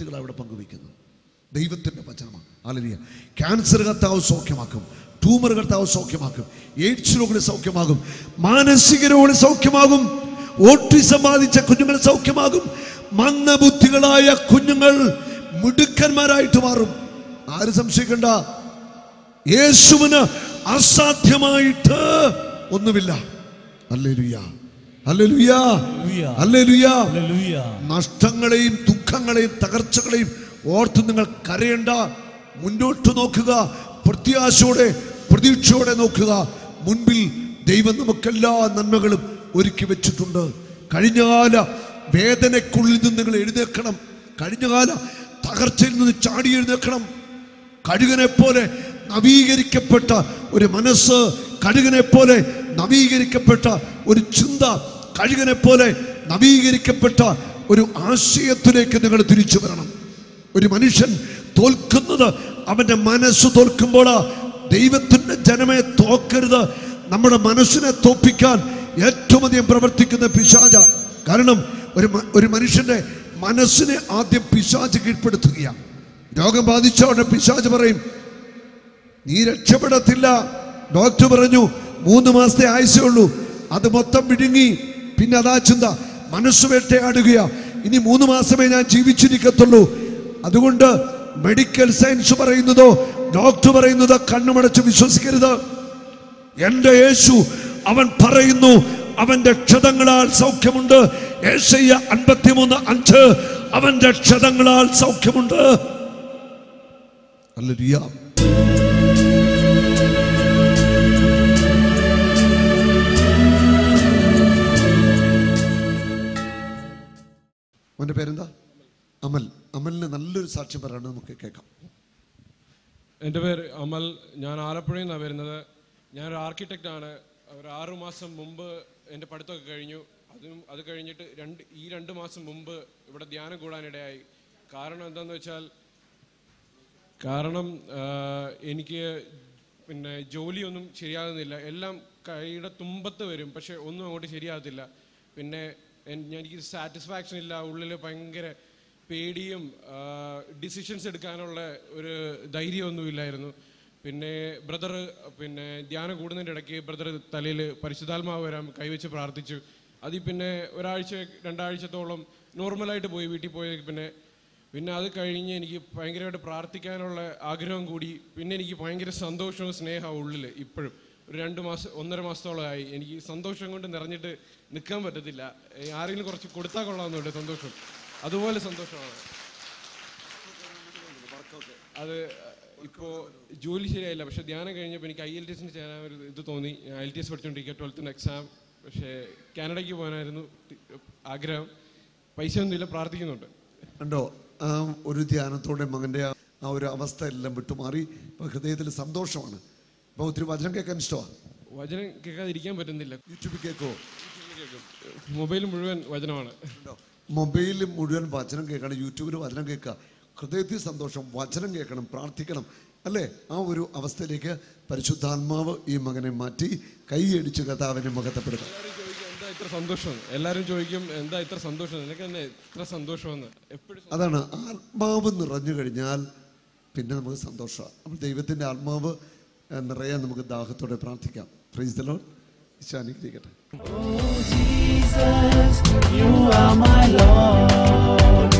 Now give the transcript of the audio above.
പ്രവൃത്തികൾ അവിടെ പങ്കുവയ്ക്കുന്നു. ദൈവത്തിന്റെ വചനമാണ്. ആലരിയ ക്യാൻസർ കർത്താവ് സൗഖ്യമാക്കും. ട്യൂമർ കർത്താവ് സൗഖ്യമാക്കും. എയ്ഡ്സ് രോഗികൾ സൗഖ്യമാകും മാനസിക രോഗികൾ സൗഖ്യമാകും. ഓട്ടിസം ബാധിച്ച കുഞ്ഞുങ്ങൾ സൗഖ്യമാകും. മന്ദബുദ്ധികളായ കുഞ്ഞുങ്ങൾ മിടുക്കന്മാരായിട്ട് മാറും. ആര് സംശയിക്കണ്ട. യേശുവിന് അസാധ്യമായിട്ട് ഒന്നുമില്ല. അല്ലേ നഷ്ടങ്ങളെയും ദുഃഖങ്ങളെയും തകർച്ചകളെയും ഓർത്ത് നിങ്ങൾ കരയണ്ട. മുന്നോട്ട് നോക്കുക. പ്രത്യാശയോടെ പ്രതീക്ഷയോടെ നോക്കുക. മുൻപിൽ ദൈവം നമുക്കെല്ലാ നന്മകളും ഒരുക്കി വെച്ചിട്ടുണ്ട്. കഴിഞ്ഞകാല വേദനക്കുള്ളിൽ നിന്ന് നിങ്ങൾ എഴുന്നേൽക്കണം. കഴിഞ്ഞകാല തകർച്ചയിൽ നിന്ന് ചാടി എഴുന്നേൽക്കണം. കഴുകനെ പോലെ നവീകരിക്കപ്പെട്ട ഒരു മനസ്സ് കഴുകനെ പോലെ നവീകരിക്കപ്പെട്ട ഒരു ചിന്ത കഴുകനെ പോലെ നവീകരിക്കപ്പെട്ട ഒരു ആശയത്തിലേക്ക് നിങ്ങൾ തിരിച്ചു വരണം. ഒരു മനുഷ്യൻ തോൽക്കുന്നത് അവന്റെ മനസ്സ് തോൽക്കുമ്പോൾ ദൈവത്തിന്റെ ജനമെ തോക്കരുത്. നമ്മുടെ മനസ്സിനെ തോപ്പിക്കാൻ ഏറ്റവും അധികം പ്രവർത്തിക്കുന്ന പിശാച. കാരണം ഒരു ഒരു മനുഷ്യന്റെ മനസ്സിനെ ആദ്യം പിശാച് കീഴ്പ്പെടുത്തുകയാണ്. രോഗം ബാധിച്ച ഉടനെ പിശാച് പറയും നീ രക്ഷപ്പെടത്തില്ല ഡോക്ടർ പറഞ്ഞു മൂന്ന് മാസത്തെ ആയുസേ അത് മൊത്തം വിഴുങ്ങി പിന്നെ അതാ ചിന്ത. മനസ്സ് വേട്ടയാടുകയാ. ഇനി മൂന്ന് മാസമേ ഞാൻ ജീവിച്ചിരിക്കത്തുള്ളൂ. അതുകൊണ്ട് മെഡിക്കൽ സയൻസ് പറയുന്നതോ ഡോക്ടർ പറയുന്നതോ കണ്ണുമടച്ച് വിശ്വസിക്കരുത്. എന്റെ യേശു അവൻ പറയുന്നു അവന്റെ ക്ഷതങ്ങളാൽ സൗഖ്യമുണ്ട്. ഏഷ്യ അൻപത്തിമൂന്ന് അഞ്ച്. അവന്റെ ക്ഷതങ്ങളാൽ സൗഖ്യമുണ്ട്. അല്ലരിയ അമലിന് നല്ലൊരു സാക്ഷ്യം പറയാണ് നമുക്ക് കേൾക്കാം. എന്റെ പേര് അമൽ. ഞാൻ ആലപ്പുഴയിൽ നിന്നാണ് വരുന്നത്. ഞാനൊരു ആണ്. ഒരു ആറു മാസം മുമ്പ് എന്റെ പഠിത്തമൊക്കെ കഴിഞ്ഞു. അതും അത് കഴിഞ്ഞിട്ട് രണ്ട് ഈ രണ്ട് മാസം മുമ്പ് ഇവിടെ ധ്യാനം കൂടാനിടയായി. കാരണം എന്താണെന്ന് വെച്ചാൽ കാരണം എനിക്ക് പിന്നെ ജോലിയൊന്നും ശരിയാകുന്നില്ല. എല്ലാം കൈയുടെ തുമ്പത്ത് വരും പക്ഷെ ഒന്നും അങ്ങോട്ട് ശരിയാകത്തില്ല. പിന്നെ എനിക്ക് സാറ്റിസ്ഫാക്ഷൻ ഇല്ല. ഉള്ളിൽ ഭയങ്കര പേടിയും ഡിസിഷൻസ് എടുക്കാനുള്ള ഒരു ധൈര്യമൊന്നും ഇല്ലായിരുന്നു പിന്നെ ബ്രദർ പിന്നെ ധ്യാനം കൂടുന്നതിന്റെ ഇടയ്ക്ക് ബ്രദർ തലയിൽ പരിശുദ്ധാത്മാവ് വരാൻ കൈവച്ച് പ്രാർത്ഥിച്ചു. അതിൽ പിന്നെ ഒരാഴ്ച രണ്ടാഴ്ചത്തോളം നോർമലായിട്ട് പോയി വീട്ടിൽ പോയി പിന്നെ പിന്നെ അത് കഴിഞ്ഞ് എനിക്ക് ഭയങ്കരമായിട്ട് പ്രാർത്ഥിക്കാനുള്ള ആഗ്രഹം കൂടി. പിന്നെ എനിക്ക് ഭയങ്കര സന്തോഷവും സ്നേഹവും ഉള്ളിൽ ഇപ്പോഴും. ഒരു രണ്ട് മാസം ഒന്നര മാസത്തോളമായി എനിക്ക് സന്തോഷം കൊണ്ട് നിറഞ്ഞിട്ട് നിൽക്കാൻ പറ്റത്തില്ല. ആരെങ്കിലും കുറച്ച് കൊടുത്താൽ കൊള്ളാമെന്നുണ്ട് സന്തോഷം. അതുപോലെ സന്തോഷമാണ്. അത് ഇപ്പോ ജോലി ശരിയായില്ല. പക്ഷെ ധ്യാനം കഴിഞ്ഞപ്പോൾ എനിക്ക് ഐ എൽ ടി എസിന് ചേരാൻ ഒരു ഇത് തോന്നി. ഐ എൽ ടി എസ് പഠിച്ചുകൊണ്ടിരിക്കുക ട്വൽത്തിന് എക്സാം പക്ഷേ കാനഡയ്ക്ക് പോകാനായിരുന്നു ആഗ്രഹം. പൈസ ഒന്നുമില്ല പ്രാർത്ഥിക്കുന്നുണ്ട്. ഉണ്ടോ ഒരു ധ്യാനത്തോടെ മകന്റെ ആ- ഒരു അവസ്ഥ എല്ലാം വിട്ടുമാറി. ഇപ്പൊ ഹൃദയത്തിൽ സന്തോഷമാണ്. ഇപ്പൊ ഒത്തിരി വചനം കേൾക്കാൻ ഇഷ്ടമാണ് വചനം കേൾക്കാതിരിക്കാൻ പറ്റുന്നില്ല. യൂട്യൂബിൽ കേൾക്കുമോ മൊബൈൽ മുഴുവൻ വചനമാണ്. മൊബൈലിൽ മുഴുവൻ വചനം കേൾക്കണം യൂട്യൂബിൽ വചനം കേൾക്കുക. ഹൃദയത്തിൽ സന്തോഷം വചനം കേൾക്കണം പ്രാർത്ഥിക്കണം. അല്ലേ? ആ ഒരു അവസ്ഥയിലേക്ക് പരിശുദ്ധാത്മാവ് ഈ മകനെ മാറ്റി കൈയടിച്ച് കഥാവിനെ മുഖത്തപ്പെടുത്തും എന്താ ഇത്ര സന്തോഷം? എല്ലാവരും ചോദിക്കും എന്താ ഇത്ര സന്തോഷം? എനിക്ക് തന്നെ ഇത്ര സന്തോഷമെന്ന്. എപ്പോഴും അതാണ് ആത്മാവ് നിറഞ്ഞു കഴിഞ്ഞാൽ പിന്നെ നമുക്ക് സന്തോഷമാണ് അപ്പോൾ ദൈവത്തിന്റെ ആത്മാവ് നിറയാൻ നമുക്ക് ദാഹത്തോടെ പ്രാർത്ഥിക്കാം. ഫ്രീസ് ദലോൺ ലോർഡ് ഈശോ അനുഗ്രഹിക്കട്ടെ. Jesus, you are my Lord.